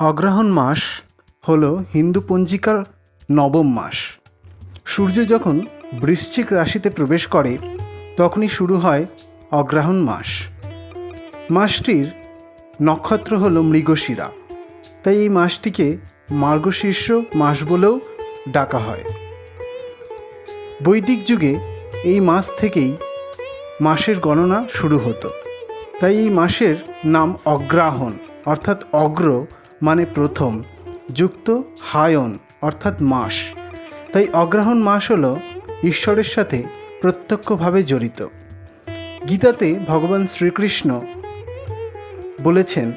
অগ্রহায়ণ মাস হল হিন্দু পঞ্জিকার নবম মাস। সূর্য যখন বৃশ্চিক রাশিতে প্রবেশ করে, তখনই শুরু হয় অগ্রহায়ণ মাস। মাসটির নক্ষত্র হল মৃগশিরা। তাই এই মাসটিকে মার্গশীর্ষ মাস বলেও ডাকা হয়। বৈদিক যুগে এই মাস থেকেই মাসের গণনা শুরু হতো। তাই এই মাসের নাম অগ্রাহণ, অর্থাৎ অগ্র মানে প্রথম, যুক্ত হায়ন, অর্থাৎ মাস। তাই অগ্রহণ মাস হল ঈশ্বরের সাথে প্রত্যক্ষভাবে জড়িত। গীতাতে ভগবান শ্রীকৃষ্ণ বলেছেন,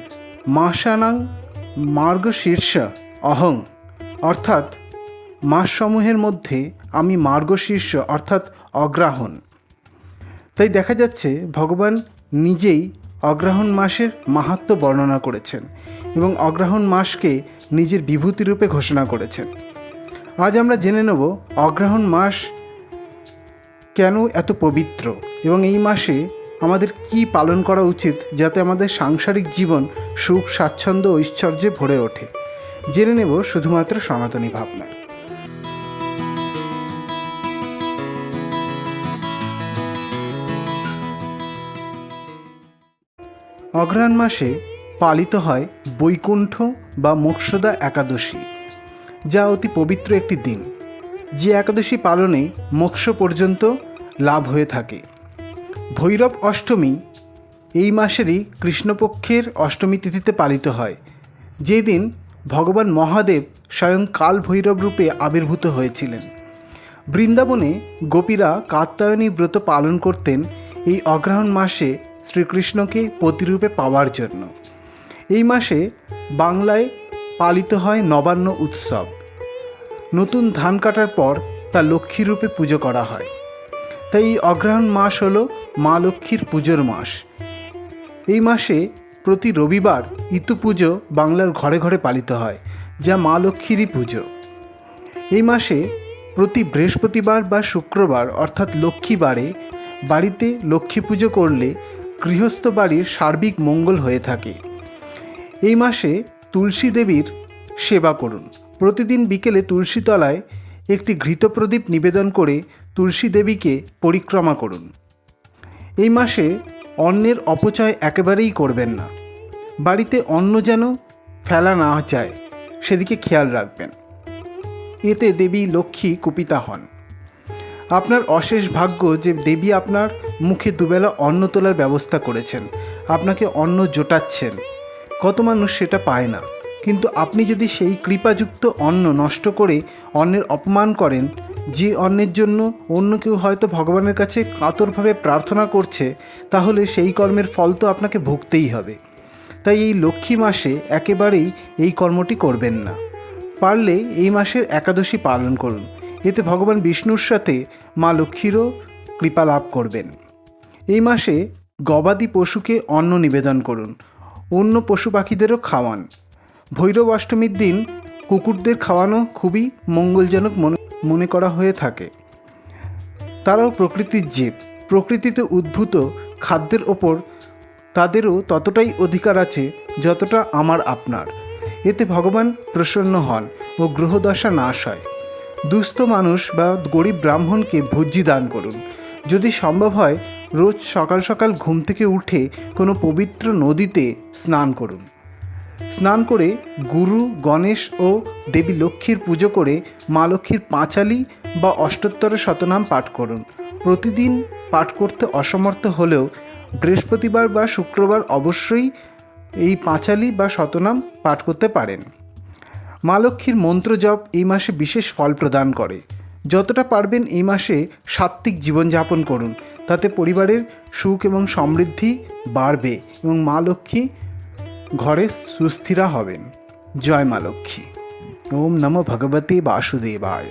মাসানাং মার্গশীর্ষ অহং। অর্থাৎ, মাসসমূহের মধ্যে আমি মার্গশীর্ষ, অর্থাৎ অগ্রাহণ তাই দেখা যাচ্ছে, ভগবান নিজেই অগ্রহণ মাসের মাহাত্ম বর্ণনা করেছেন। এবং অগ্রহণ মাসকে নিজের বিভূতি রূপে ঘোষণা করেছেন আজ আমরা জেনে নেব অগ্রহণ মাস কেন এত পবিত্র এবং এই মাসে আমাদের কি পালন করা উচিত যাতে আমাদের সাংসারিক জীবন সুখ, স্বাচ্ছন্দ্য ঐশ্বর্যে ভরে ওঠে। জেনে নেব শুধুমাত্র সনাতনী ভাবনায় অগ্রহায়ণ মাসে পালিত হয় বৈকুণ্ঠ বা মোক্ষদা একাদশী, যা অতি পবিত্র একটি দিন। যে একাদশী পালনে মোক্ষ পর্যন্ত লাভ হয়ে থাকে। ভৈরব অষ্টমী এই মাসেরই কৃষ্ণপক্ষের অষ্টমী তিথিতে পালিত হয়, যেদিন ভগবান মহাদেব স্বয়ং কাল ভৈরব রূপে আবির্ভূত হয়েছিলেন। বৃন্দাবনে গোপীরা কাত্যায়নী ব্রত পালন করতেন এই অগ্রহণ মাসে শ্রীকৃষ্ণকে প্রতিরূপে পাওয়ার জন্য। এই মাসে বাংলায় পালিত হয় নবান্ন উৎসব। নতুন ধান কাটার পর তা লক্ষ্মী রূপে পুজো করা হয়। তাই এই অগ্রহায়ণ মাস হল মা লক্ষ্মীর পুজোর মাস। এই মাসে প্রতি রবিবার ইতু পুজো বাংলার ঘরে ঘরে পালিত হয়, যা মা লক্ষ্মীরই পুজো। এই মাসে প্রতি বৃহস্পতিবার বা শুক্রবার, অর্থাৎ লক্ষ্মীবারে, বাড়িতে লক্ষ্মী পুজো করলে গৃহস্থ বাড়ির সার্বিক মঙ্গল হয়ে থাকে। এই মাসে তুলসী দেবীর সেবা করুন। প্রতিদিন বিকেলে তুলসী তলায় একটি ঘৃতপ্রদীপ নিবেদন করে তুলসী দেবীকে পরিক্রমা করুন। এই মাসে অন্নের অপচয় একেবারেই করবেন না। বাড়িতে অন্ন যেন ফেলা না যায়, সেদিকে খেয়াল রাখবেন। এতে দেবী লক্ষ্মী কুপিতা হন। আপনার অশেষ ভাগ্য যে দেবী আপনার মুখে দুবেলা অন্ন তোলার ব্যবস্থা করেছেন। আপনাকে অন্ন জোটাচ্ছেন। কত মানুষ সেটা পায় না। কিন্তু আপনি যদি সেই কৃপাযুক্ত অন্ন নষ্ট করে অন্নের অপমান করেন, যে অন্নের জন্য অন্য কেউ হয়তো ভগবানের কাছে কাতরভাবে প্রার্থনা করছে, তাহলে সেই কর্মের ফল তো আপনাকে ভুগতেই হবে। তাই এই লক্ষ্মী মাসে একেবারেই এই কর্মটি করবেন না। পারলে এই মাসের একাদশী পালন করুন। এতে ভগবান বিষ্ণুর সাথে মা লক্ষ্মীরও কৃপা লাভ করবেন। এই মাসে গবাদি পশুকে অন্ন নিবেদন করুন। অন্য পশু পাখিদেরও খাওয়ান। ভৈরব অষ্টমীর দিন কুকুরদের খাওয়ানো খুবই মঙ্গলজনক মনে মনে করা হয়ে থাকে। তারাও প্রকৃতির জীব। প্রকৃতিতে উদ্ভূত খাদ্যের ওপর তাদেরও ততটাই অধিকার আছে যতটা আমার, আপনার। এতে ভগবান প্রসন্ন হন ও গ্রহদশা নাশ হয়। দুস্থ মানুষ বা গরিব ব্রাহ্মণকে ভোজ্যি দান করুন। যদি সম্ভব হয় রোজ সকাল সকাল ঘুম থেকে উঠে কোনো পবিত্র নদীতে স্নান করুন। স্নান করে গুরু, গণেশ ও দেবী লক্ষ্মীর পুজো করে মা লক্ষ্মীর পাঁচালি বা অষ্টোত্তর শতনাম পাঠ করুন। প্রতিদিন পাঠ করতে অসমর্থ হলেও বৃহস্পতিবার বা শুক্রবার অবশ্যই এই পাঁচালি বা শতনাম পাঠ করতে পারেন। মা লক্ষ্মীর মন্ত্র জপ এই মাসে বিশেষ ফল প্রদান করে। যতটা পারবেন এই মাসে সাত্ত্বিক জীবনযাপন করুন। তাতে পরিবারের সুখ এবং সমৃদ্ধি বাড়বে এবং মা লক্ষ্মী ঘরে সুস্থিরা হবেন। জয় মা লক্ষ্মী। ওম নমো ভগবতী বাসুদেবায়।